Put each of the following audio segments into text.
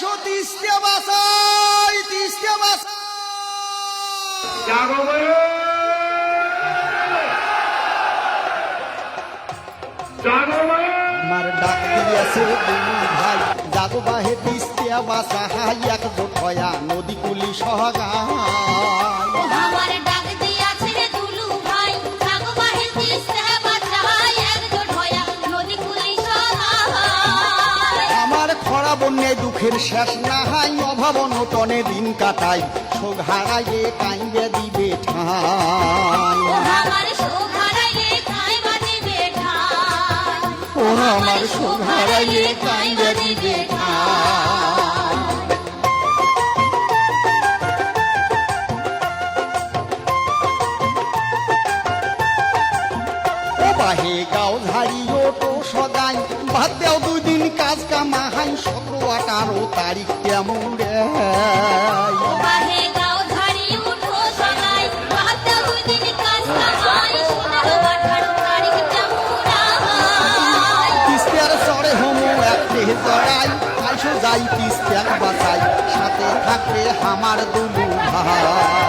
আইসো তিস্তে বাসাই তিস্তে বাসাই। আমার ডাক দিয়েছে ভাই জাগো বাহে তিস্তে বাসাই এক হয়া নদী কুলি সহগায় দুঃখের শেষ না হাই অভাব নটনে দিন কাটাই। সোঘাড়াইয়ে কাইবে দিবে ঠাই। ও আমার সোঘারাইয়ে হারাইয়ে কাইবে দিবে ঠাই। বাহে গাও ঝাড়ি ওটো সদাই। ভাত দেও দুই দিন কাজ কামাহাই সতেরো আঠারো তারিখ কেমন রে জড়াই আইসো যাই তিস্তার বাঁচাই সাথে থাকবে আমার দুলু ভাই।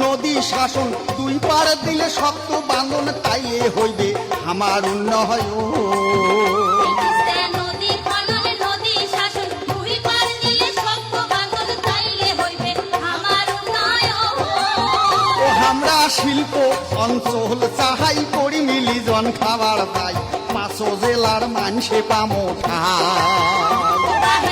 নদী শাসন দুই পার দিলে শক্ত বাঁধন তাইলে হইবে আমার বাঁধন তাইলে হইবে আমার উন্নয়ন। আমরা শিল্প অঞ্চল চাহাই করি মিলি জন খাবার পাই পাঁচো জেলার মানসে পামো ঠাই